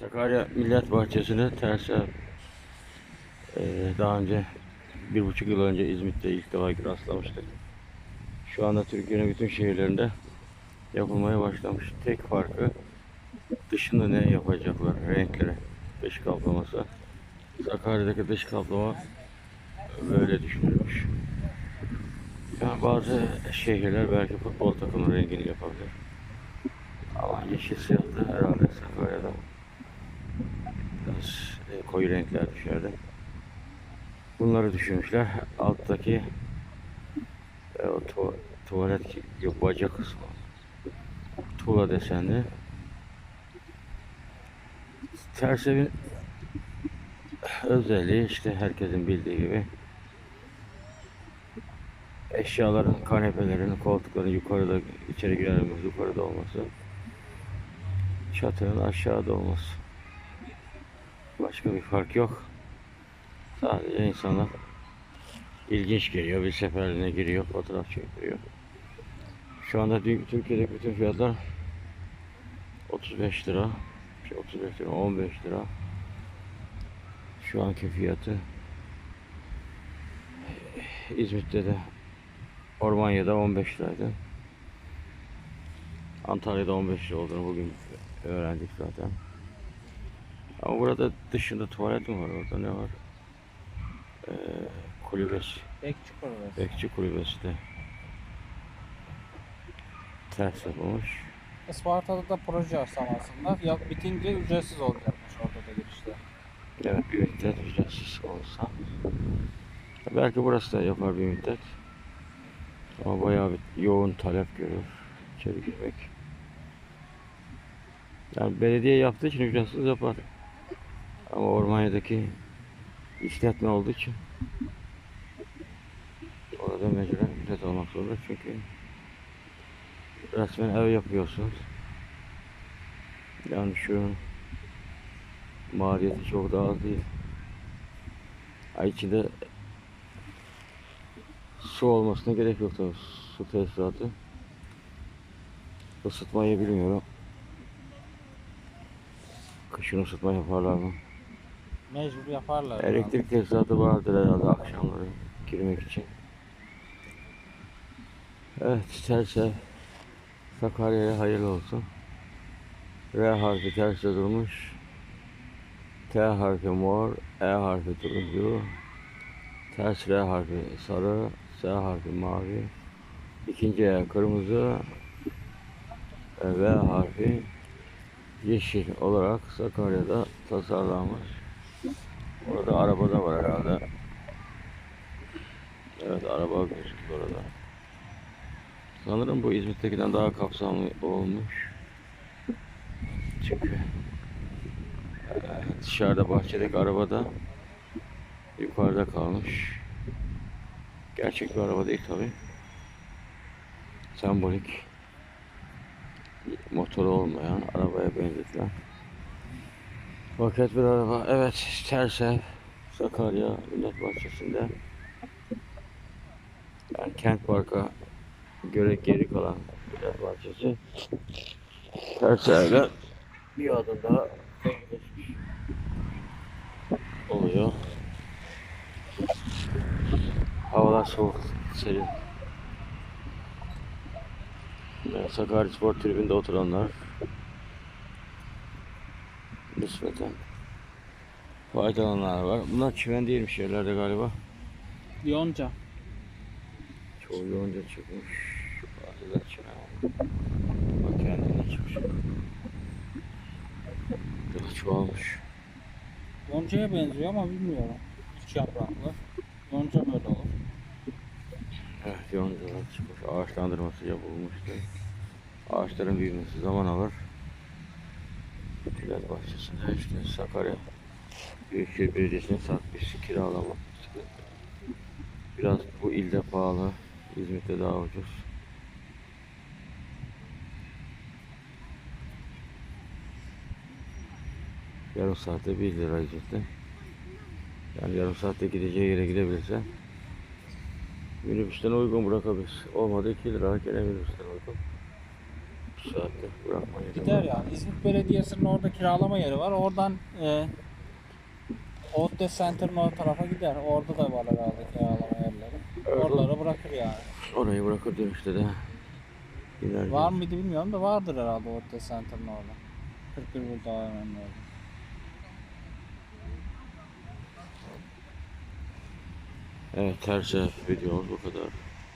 Sakarya Millet Bahçesi'ne ters ev. Ee, daha önce bir buçuk yıl önce İzmit'te ilk defa rastlamıştık. Şu anda Türkiye'nin bütün şehirlerinde yapılmaya başlamış. Tek farkı dışında ne yapacaklar renkleri, dış kaplaması. Sakarya'daki dış kaplama böyle düşünülmüş. Yani bazı şehirler belki futbol takımı rengini yapabilir. Ama yeşil siyah da herhalde Sakarya'da e, koyu renkler düşerdi. Bunları düşünmüşler. Alttaki e, o tu- tuvalet yok baca kısmı. Tuğla desenli. Ters evin özelliği işte herkesin bildiği gibi eşyaların, kanepelerin, koltukların yukarıda içeri girerimiz yukarıda olması. Çatının aşağıda olması. Başka bir fark yok. Sadece insanlar ilginç geliyor. Bir seferliğine giriyor, fotoğraf çektiriyor. Şu anda Türkiye'deki bütün fiyatlar 35 lira. Şey 35 lira, 15 lira. Şu anki fiyatı İzmit'te de Ormanya'da 15 liraydı. Antalya'da 15 lira olduğunu bugün öğrendik zaten. Ama burada dışında tuvalet mi var? Orada ne var? Ee, kulübesi. Bekçi orası. Bekçi kulübesi de ters yapılmış. Isparta'da da proje aşamasında. Ya bitince ücretsiz olacakmış orada da girişte. Evet bir müddet ücretsiz olsa. Belki burası da yapar bir müddet. Ama bayağı bir yoğun talep görür içeri girmek. Yani belediye yaptığı için ücretsiz yapar. Ama Ormanya'daki işletme olduğu için orada mecburen ücret almak zorunda çünkü resmen ev yapıyorsunuz. Yani şu maliyeti çok da az değil. Ay içinde su olmasına gerek yok tabii. Su tesisatı. Isıtmayı bilmiyorum. Kışın ısıtma yaparlar mı? Mecbur yaparlar. Elektrik tesisatı vardır herhalde akşamları girmek için. Evet terse Sakarya'ya hayırlı olsun. R harfi terse durmuş. T harfi mor, E harfi turuncu, ters R harfi sarı, S harfi mavi, ikinci E kırmızı, V harfi yeşil olarak Sakarya'da tasarlanmış. Orada araba da var herhalde. Evet araba gözüküyor orada. Sanırım bu İzmit'tekinden daha kapsamlı olmuş. Çünkü dışarıda bahçedeki araba da yukarıda kalmış. Gerçek bir araba değil tabi. Sembolik. Motoru olmayan arabaya benzetilen. Paket bir araba. Evet, Tersev, Sakarya Millet Bahçesi'nde. Yani kent parka göre geri kalan Millet Bahçesi. Tersev'le bir adım daha oluyor. Havalar soğuk, serin. Sakarya Spor Tribü'nde oturanlar nispeten faydalananlar var. Bunlar çimen değilmiş yerlerde galiba. Yonca. Çoğu yoğunca çıkmış. Bazıları çimen. Bak kendine çıkmış. Daha çoğalmış. Yonca'ya benziyor ama bilmiyorum. Üç yapraklı. Yonca böyle olur. Evet yoncalar çıkmış. Ağaçlandırması yapılmıştı. Ağaçların büyümesi zaman alır. Millet Bahçesi'nde işte Sakarya Büyükşehir Belediyesi'nin satmış kiralama. Biraz bu ilde pahalı. İzmit'te daha ucuz. Yarım saatte 1 lira İzmit'te. Yani yarım saatte gideceği yere gidebilirsen minibüsten uygun bırakabilir. Olmadı 2 lira gene minibüsten uygun. Saatte bırakma yeri Gider var. yani. İzmit Belediyesi'nin orada kiralama yeri var. Oradan e, Outlet Center'ın o tarafa gider. Orada da var herhalde kiralama yerleri. Evet. Oralara bırakır yani. Orayı bırakır dönüşte de. Gider. Var mıydı bilmiyorum da vardır herhalde Outlet Center'ın orada. 41 burada AVM'nin orada. Evet her şey videomuz bu kadar.